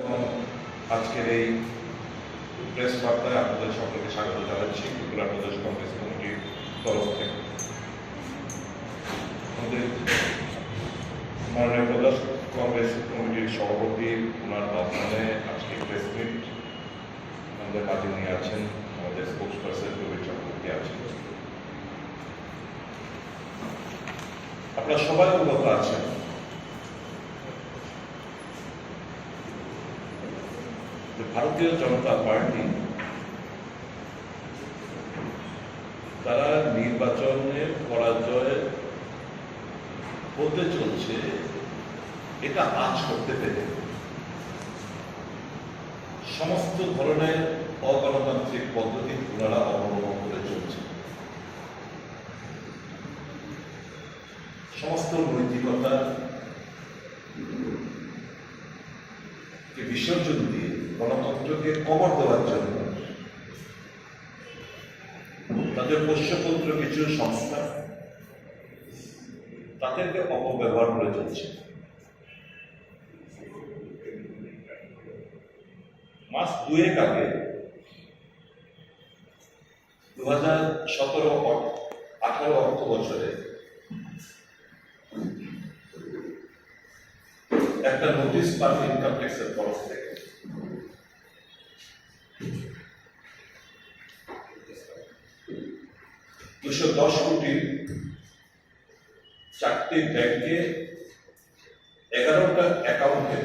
আজকের এই প্রেস বার্তায় আপনাদের সকলকে স্বাগত জানাচ্ছি, ত্রিপুরা প্রদেশ কংগ্রেস কমিটির তরফ থেকে। মাননীয় প্রদেশ কংগ্রেস কমিটির সভাপতি ওনার আহ্বানে আজকে প্রেস মিট আমাদের মাঝে নিয়ে আছেন, আমাদের স্পোর্টস পার্সন প্রবীর চক্রবর্তী আছেন। আপনারা সবাই অবগত আছেন যে ভারতীয় জনতা পার্টি, তারা নির্বাচনে পরাজয় হতে চলছে, এটা আজ করতে পেরে। সমস্ত ধরনের অগণতান্ত্রিক পদ্ধতি ওনারা অবলম্বন করে চলছে। সমস্ত নৈতিকতা বিসর্জন গণতন্ত্রকে কবর দেওয়ার জন্য। তাদের পোষ্যপুত্র কিছু সংস্থা তাদেরকে অপব্যবহার করে চলছে। মাস দুয়েক আগে দু হাজার সতেরো আঠারো অর্থ বছরে একটা নোটিশ পান ইনকাম ট্যাক্সের তরফ থেকে দুশো দশ কোটি চারটি ব্যাংকে এগারোটা অ্যাকাউন্টে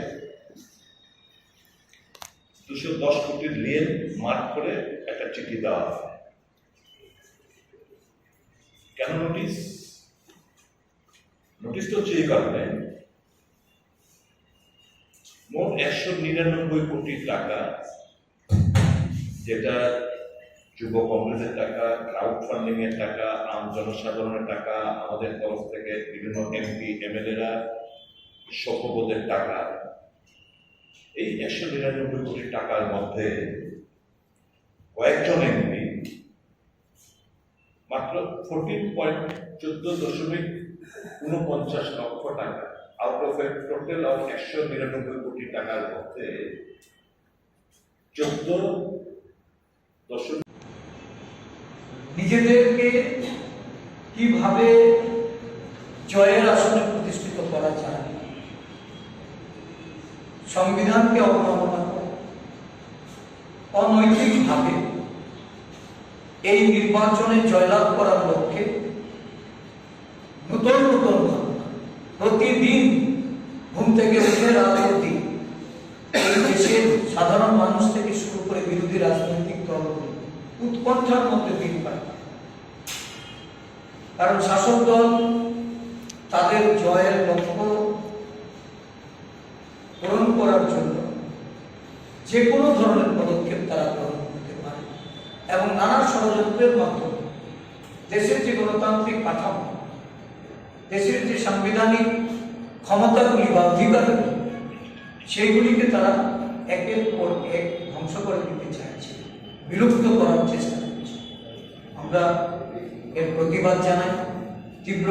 দুশো দশ কোটি ঋণ মার্ক করে একটা চিঠি দেওয়া হয়। কেন নোটিশ? নোটিশ তো হচ্ছে এই কারণে মোট একশো নিরানব্বই কোটি টাকা যেটা যুব কংগ্রেসের টাকা ক্রাউড ফান্ডিং এর টাকা, আম জনসাধারণের টাকা, আমাদের তরফ থেকে বিভিন্ন এমপি এমএলএরা শোকবোধের টাকা। এই একশো নিরানব্বই কোটি টাকার মধ্যে কয়েকজন এমপি মাত্র ফোরটিন পয়েন্ট চোদ্দ দশমিক উনপঞ্চাশ লক্ষ টাকা out of a total of একশো নিরানব্বই কোটি টাকার মধ্যে চোদ্দ দশমিক নিজেদেরকে কীভাবে জয়ের আসনে প্রতিষ্ঠিত করা যায়, সংবিধানকে করে, অনৈতিকভাবে এই নির্বাচনে জয়লাভ করার লক্ষ্যে নতুন নতুন প্রতিদিন ঘুম থেকে উঠে রাত অবধি এই দেশের সাধারণ মানুষ থেকে শুরু করে বিরোধী রাজনৈতিক দল উৎকণ্ঠার মধ্যে দিন কারণ শাসক দল তাদের জয়ের লক্ষ্য পূরণ করার জন্য যে কোনো ধরনের পদক্ষেপ তারা গ্রহণ করতে পারে এবং নানা ষড়যন্ত্রের মাধ্যমে দেশের যে গণতান্ত্রিক কাঠামো, দেশের যে সাংবিধানিক ক্ষমতাগুলি বা অধিকারগুলি, সেইগুলিকে তারা একের পর এক ধ্বংস করে দিতে চাইছে, বিলুপ্ত করার চেষ্টা করছে। আমরা এর প্রতিবাদ জানাই, তীব্র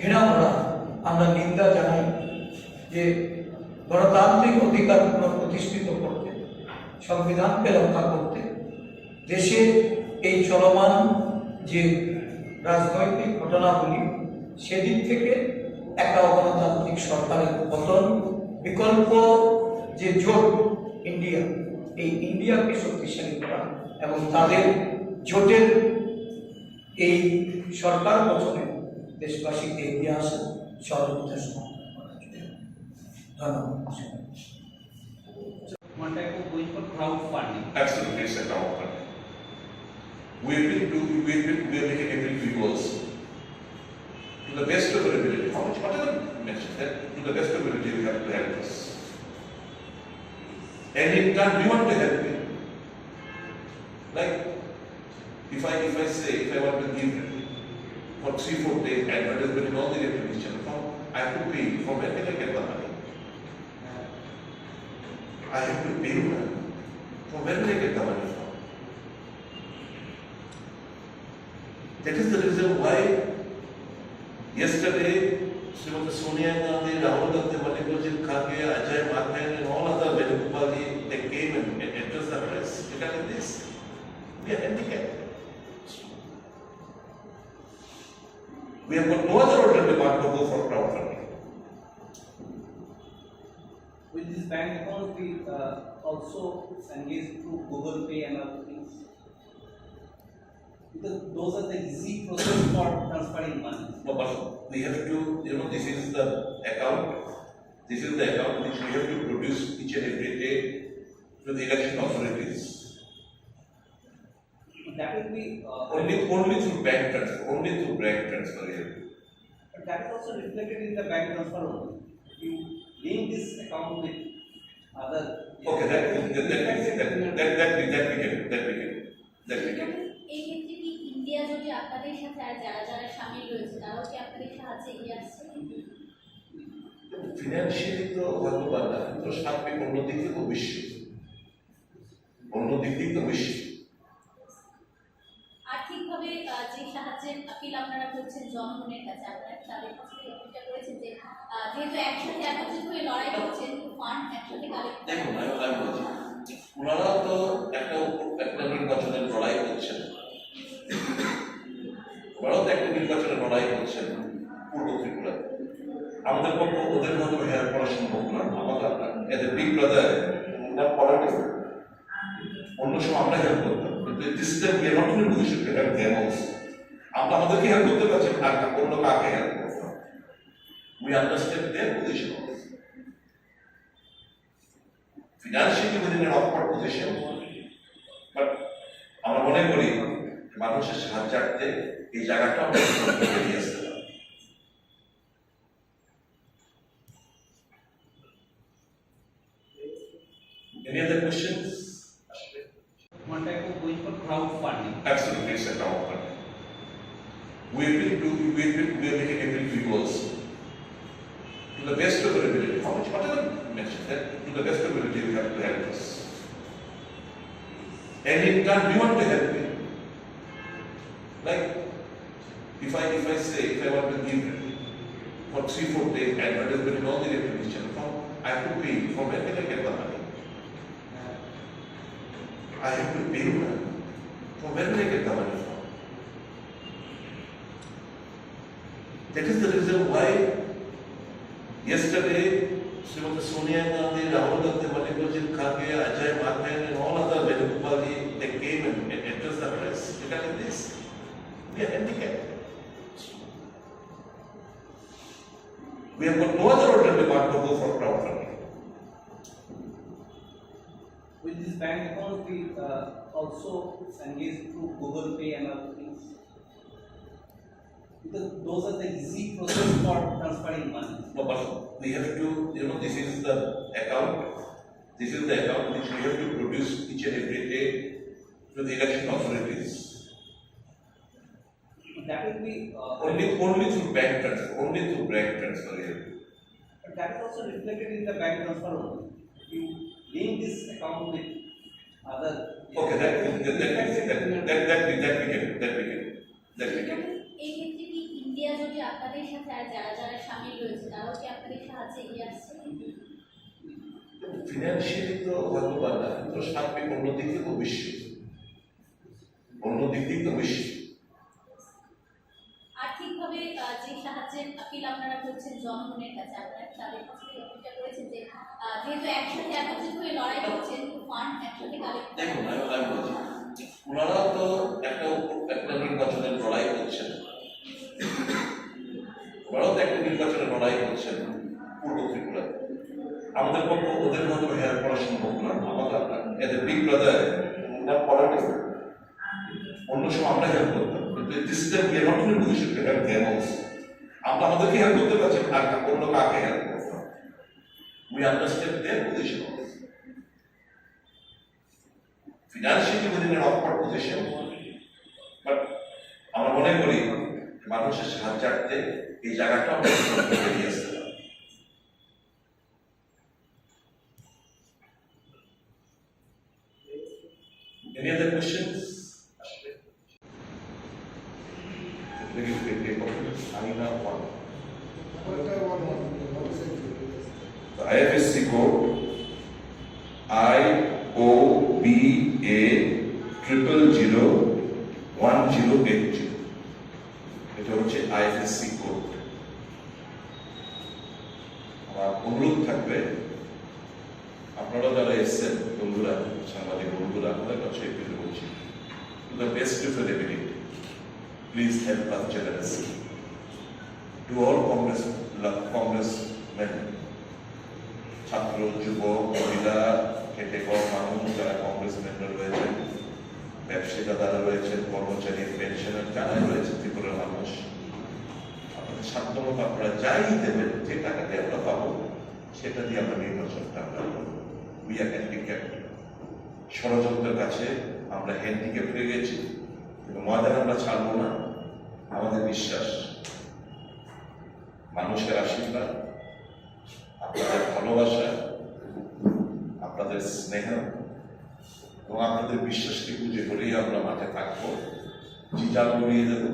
ঘৃণা ভরা আমরা নিন্দা জানাই যে গণতান্ত্রিক অধিকার প্রতিষ্ঠিত করতে সংবিধানকে রক্ষা করতে দেশের এই চলমান যে রাজনৈতিক ঘটনাগুলি, সেদিক থেকে একটা গণতান্ত্রিক সরকারের পতন, বিকল্প যে জোট ইন্ডিয়া, এই ইন্ডিয়াকে শক্তিশালী করা এবং তাদের জোটের এই সরকার গঠনে দেশবাসীকে এগিয়ে আসা সহযোগিতা সমাধান করার জন্য ধন্যবাদ one type of going for crowdfunding. Absolutely, it's a town country. We've been do, we've been, we're making every rewards to the best of our ability. How much, whatever mentioned, that to the best of our ability, we have to help us. And in turn, we want to help you. Like, If I, if I say, if I want to give for three, four days advertisement in all the television channel, from, I have to pay. From where can I get the money? I have to pay money. From where will I get the money from? That is the reason why yesterday Srimati Sonia Gandhi, Rahul Gandhi, Mallikarjun Khange, Ajay Mathyan and all other Venugopali, they came and, and addressed the press regarding this. We are handicapped. We have got no other alternative but to go for crowdfunding. Will this bank account be uh, also engaged through Google Pay and other things? Because those are the easy process for transferring money. No, but we have to, you know, this is the account, this is the account which we have to produce each and every day to the election authorities. Only, through bank transfer, only through bank transfer here. but that is also reflected in the bank transfer only. You link this account with other. Okay, that, that, that, that, that, that, that we, that we can, that we can, that we can. এই ক্ষেত্রে কি India জোটে আপনাদের সাথে আর যারা যারা সামিল রয়েছে তারাও কি আপনাদের সাহায্যে এগিয়ে আসছে ফিনান্সিয়ালি তো হয়তো বা না কিন্তু সার্বিক অন্যদিক থেকে অন্যদিক থেকে তো অবশ্যই যে আপিল আপনারা করছেন, জনগণের কাছে আপনারা তাদের কাছ করেছেন যে যেহেতু একসাথে একত্রিত হয়ে লড়াই করছেন ফান্ড একসাথে কালেক্ট ওনারা তো একটা একটা নির্বাচনের লড়াই করছেন। ওনারাও তো একটা নির্বাচনের লড়াই করছেন পূর্ব ত্রিপুরা আমাদের পক্ষে, ওদের মতো হেয়ার করা সম্ভব না আমাদের এজ এ বিগ ব্রাদার ওনার অন্য সময় আমরা হেল্প করতাম, কিন্তু not in position to help them also আমরা আমাদেরকে হেল্প করতে পারছি, আর অন্য কাকে হেল্প করতাম we understand their position financially within an awkward position. But আমরা মনে করি মানুষের সাহায্যার্থে এই জায়গাটা আমরা আসতে। Any other questions? We are making every fee also. To the best of our ability, how much, whatever you mentioned, that to the best of our ability, you have to help us. And in turn, we want to help you. Like, if I, if I say, if I want to give for three, four days advertisement in all the television, from, I have to pay, from where can I get the money? I have to pay you. From where will I get the money from? That is the reason why yesterday Srimati Sonia Gandhi, Rahul Gandhi, Mallikarjun Kharge, Ajay Markan and all other Venugopal, they came and and addressed the press regarding this. We are handicapped. We have got no other alternative but to go for crowdfunding. Will this bank account be uh, also engaged through Google Pay and other Because those are the easy process for transferring money. No, but we have to, you know, this is the account, this is the account which we have to produce each and every day to the election authorities. That will be, uh, Only, only through bank transfer, only through bank transfer here. but that is also reflected in the bank transfer only. You link this account with other. Okay, that, that, that, that, that, that, that we, that we can, that we can, that we can. আপনাদের সাথে আর যারা যারা সামিল রয়েছে, তারাও কি আপনাদের সাহায্যে এগিয়ে আসছে? ফিনান্সিয়ালি তো হয়তো বা না কিন্তু সার্বিক অন্যদিক থেকে বেশি। অন্যদিক থেকে অবশ্যই আর্থিকভাবে আহ, যে সাহায্যের আপিল আপনারা করছেন জনগণের কাছে আপনারা কি তাদের কাছ থেকে অপেক্ষা করেছেন যে আহ, যেহেতু একসাথে একত্রিত হয়ে লড়াই করছেন ফান্ড একসাথে কালেক্ট দেখুন আমি আমি বলছি ওনারা তো একটা উপ- একটা নির্বাচনের লড়াই করছেন ওনারাও তো একটা নির্বাচনের লড়াই করছেন পূর্ব ত্রিপুরা আমাদের পক্ষে, ওদের মতো হেয়ার করা সম্ভব না। আমাদের এজ এ বিগ ব্রাদার ওনার করা অন্য সময় আমরা হেল্প করতাম। কিন্তু this is the not in position to help them also আমরা আমাদেরকে হেল্প করতে পারছি, আর অন্য কাকে হেল্প করতাম? We understand their position financially within an awkward position. But আমরা মনে করি, মানুষের সাহায্যার্থে এই জায়গাটা আমরা is the date of China 1. The IFSC code I O B A triple zero one zero eight ছাত্র, যুবক, মহিলা, খেটে খাওয়া মানুষ যারা কংগ্রেস মেম্বার রয়েছেন, ব্যবসায়ীরা যারা রয়েছেন, কর্মচারী, পেনশনার যারা রয়েছে ত্রিপুরার মানুষ, আপনাদের সাধ্যমতো আপনারা যাই দেবেন, যে টাকাতে আমরা পাবো, সেটা দিয়ে আমরা নির্বাচনটা আমরা করব। উই আর হ্যান্ডিক্যাপ ষড়যন্ত্রের কাছে আমরা হ্যান্ডিক্যাপ হয়ে গেছি কিন্তু ময়দান আমরা ছাড়বো না। আমাদের বিশ্বাস, মানুষের আশীর্বাদ আপনাদের ভালোবাসা, আপনাদের স্নেহ এবং আপনাদের বিশ্বাসকে পুজো করেই আমরা মাঠে থাকব। জিজাল গড়িয়ে দেব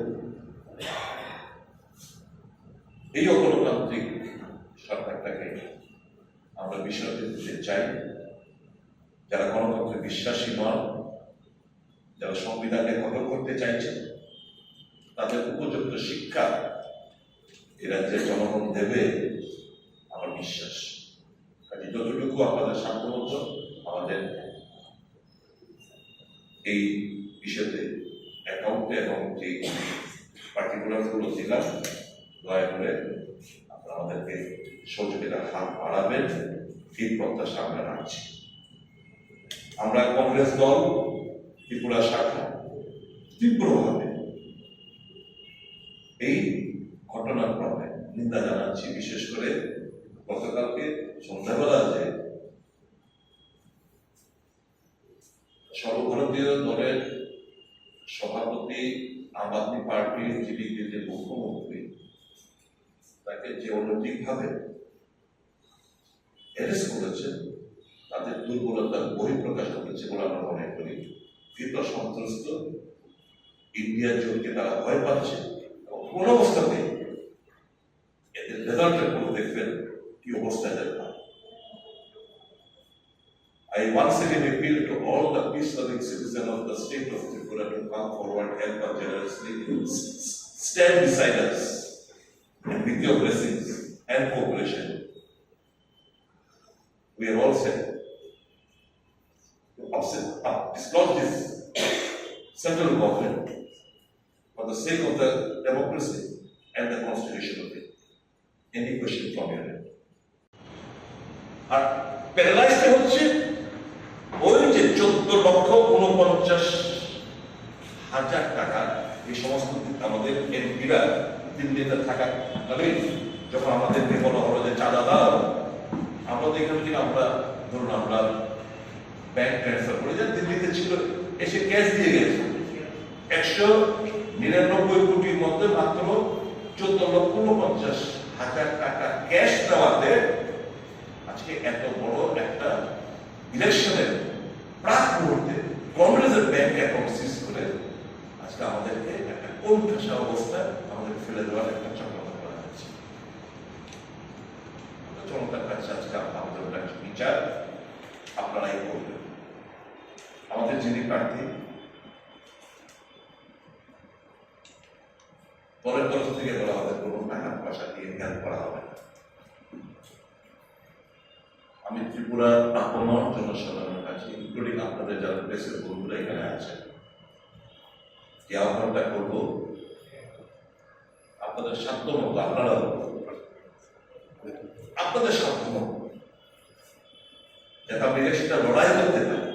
এই অগণতান্ত্রিক সরকারটাকে আমরা বিসর্জন দিতে চাই। যারা গণতন্ত্রে বিশ্বাসী নন যারা সংবিধানকে খতম করতে চাইছে, তাদের উপযুক্ত শিক্ষা এরা যে জনগণ দেবে। বিশ্বাস কাজে যতটুকু আপনাদের সাধ্যমতো আমাদের এই বিষয়তে অ্যাকাউন্টে এবং যে পার্টিকুলারগুলো দিলাম দয়া করে আপনারা আমাদেরকে সহযোগিতার হাত বাড়াবেন এই প্রত্যাশা আমরা রাখছি। আমরা কংগ্রেস দল, ত্রিপুরা শাখা, তীব্রভাবে এই ঘটনার ক্রমে নিন্দা জানাচ্ছি, বিশেষ করে গতকালকে সন্ধ্যাবেলা যে সর্বভারতীয় দলের সভাপতি আম আদমি পার্টির যিনি দিল্লির মুখ্যমন্ত্রী, তাকে যে অনৈতিকভাবে অ্যারেস্ট করেছে তাদের দুর্বলতার বহিঃপ্রকাশ ঘটেছে বলে আমরা মনে করি। ভীত সন্ত্রস্ত ইন্ডিয়ার জোটকে তারা ভয় পাচ্ছে কোন অবস্থাতে এদের রেজাল্টের পর দেখবেন। কি অবস্থা এদের হয় I once again appeal to all the peace-loving citizens of the state of Tripura to come forward, help us generously, s- s- stand beside us, and with your blessings and cooperation, we are all set to upset, up, dislodge this central government for the sake of the democracy and the constitution of it. Any question from your end? আর paralysed হচ্ছে ওই যে চোদ্দ লক্ষ উনপঞ্চাশ হাজার টাকা, এই সমস্ত আমাদের এমপিরা দিল্লিতে থাকা। কালীন যখন আমাদেরকে বলা হলো যে চাঁদা দাও, আমরা তো এখান আমরা, ধরুন আমরা ব্যাংক ট্রান্সফার করে যা দিল্লিতে ছিল, এসে ক্যাশ দিয়ে গেছে। একশো নিরানব্বই কোটির মধ্যে মাত্র চোদ্দ লক্ষ উনপঞ্চাশ হাজার টাকা ক্যাশ দেওয়াতে আজকে এত বড় একটা ইলেকশনের প্রাক মুহূর্তে কংগ্রেসের ব্যাংক অ্যাকাউন্ট সিজ করে আজকে আমাদেরকে একটা কোণঠাসা অবস্থায় আমাদের ফেলে দেওয়ার একটা চক্রান্ত করা আমরা জনতার কাছে আজকে আমাদের কাছে বিচার আপনারাই করবেন। আমাদের যিনি প্রার্থী, পরের তরফ থেকে বলা হবে, কোনো টাকা পয়সা দিয়ে হেল্প করা হবে না। আমি ত্রিপুরার জনসাধারণের কাছে ইনক্লুডিং আপনাদের যারা প্রেসের বন্ধুরা এখানে আহ্বানটা করব। আপনাদের আপনাদের যাতে লড়াই করতে পারি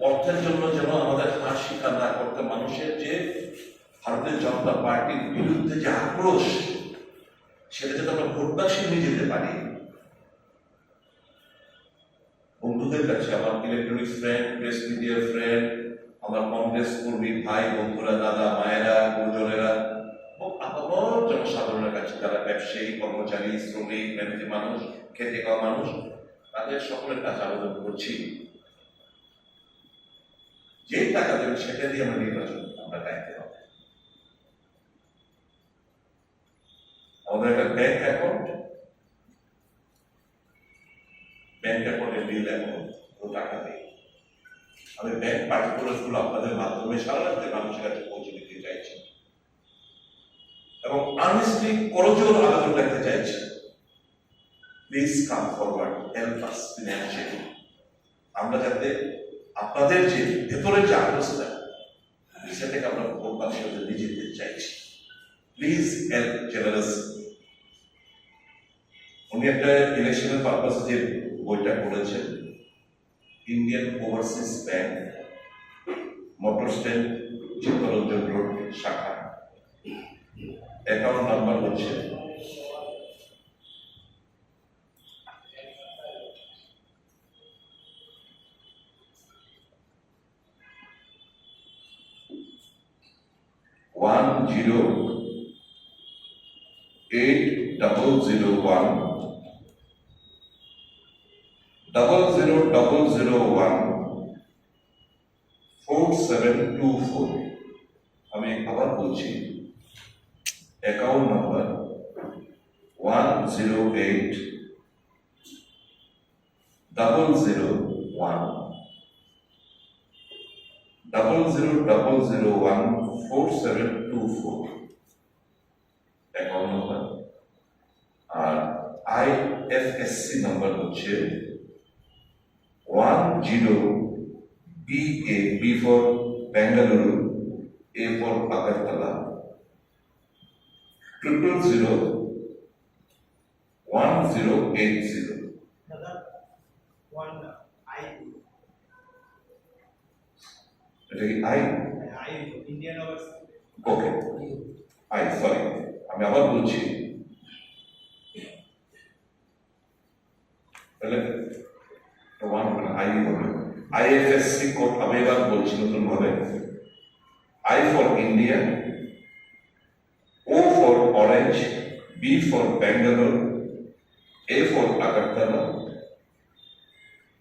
অর্থের জন্য যেন আমাদের হার স্বীকার না করতে মানুষের যে ভারতীয় জনতা পার্টির বিরুদ্ধে যে আক্রোশ, সেটা যাতে আমরা ভোটবাসী নিয়ে যেতে পারি বন্ধুদের কাছে আমার ইলেকট্রনিক্স ফ্রেন্ড প্রেস মিডিয়ার ফ্রেন্ড আমার কংগ্রেস কর্মী, ভাই, বন্ধুরা, দাদা, মায়েরা, গুরুজনেরা আপামর জনসাধারণের কাছে যারা ব্যবসায়ী, কর্মচারী, শ্রমিক মেহনতি মানুষ, খেটে খাওয়া মানুষ, তাদের সকলের কাছে আবেদন করছি। যে টাকা দেবে সেটা দিয়ে আমরা নির্বাচন আমরা গাইতে হবে। আমাদের একটা ব্যাংক অ্যাকাউন্ট ব্যাংক অ্যাকাউন্টে বিল অ্যাকাউন্ট কোনো টাকা নেই। আমি ব্যাংক পার্টিকুলারগুলো আপনাদের মাধ্যমে সারা রাজ্যের মানুষের কাছে পৌঁছে দিতে চাইছি। এবং আনলিস্টলি করজোর আবেদন রাখতে চাইছি। Please come forward help us financially আমরা যাতে আপনাদের যে ভেতরের যে আগ্রহটা সেটাকে আমরা কোম্পানির সাথে নিয়ে যেতে চাইছি। প্লিজ হেল্প জেনারেস উনি একটা ইলেকশনের পারপাসে যে বইটা করেছেন Indian Overseas Bank motor stand Chittaranjan road শাখা অ্যাকাউন্ট নাম্বার হচ্ছে one zero eight double zero one double zero double zero one four seven two four আমি আবার বলছি account number one zero eight double zero one double zero double zero one four seven two four account number আর IFSC number হচ্ছে one zero B A B for Bengaluru A for Agartala triple zero one zero eight zero Another one, I, এটা কি I hours, okay I sorry আমি আবার বলছি। তাহলে one হবে I হবে IFSC code আমি এবার বলছি নতুন ভাবে I for India O for orange B for Bangalore A for Agartala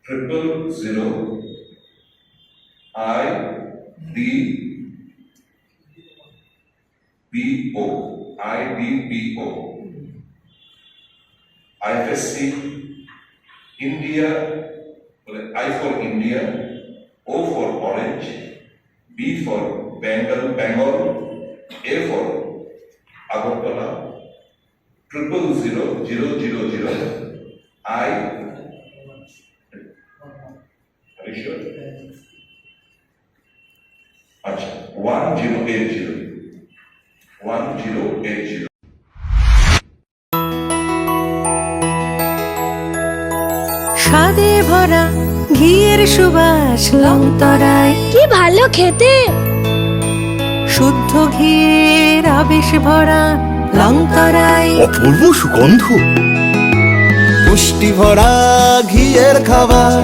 triple zero I D BO, IDBO, IFSC, India, well, I for India, O for Orange, B for Bengal, Bengal, A for Agartala, triple zero, zero, zero, zero, I, are 1080. 1080. স্বাদে ভরা ঘিয়ের সুবাস লংতরায় কি ভালো খেতে শুদ্ধ ঘিয়ের আবেশ ভরা লংতরায় অপূর্ব সুগন্ধ পুষ্টি ভরা ঘিয়ের খাবার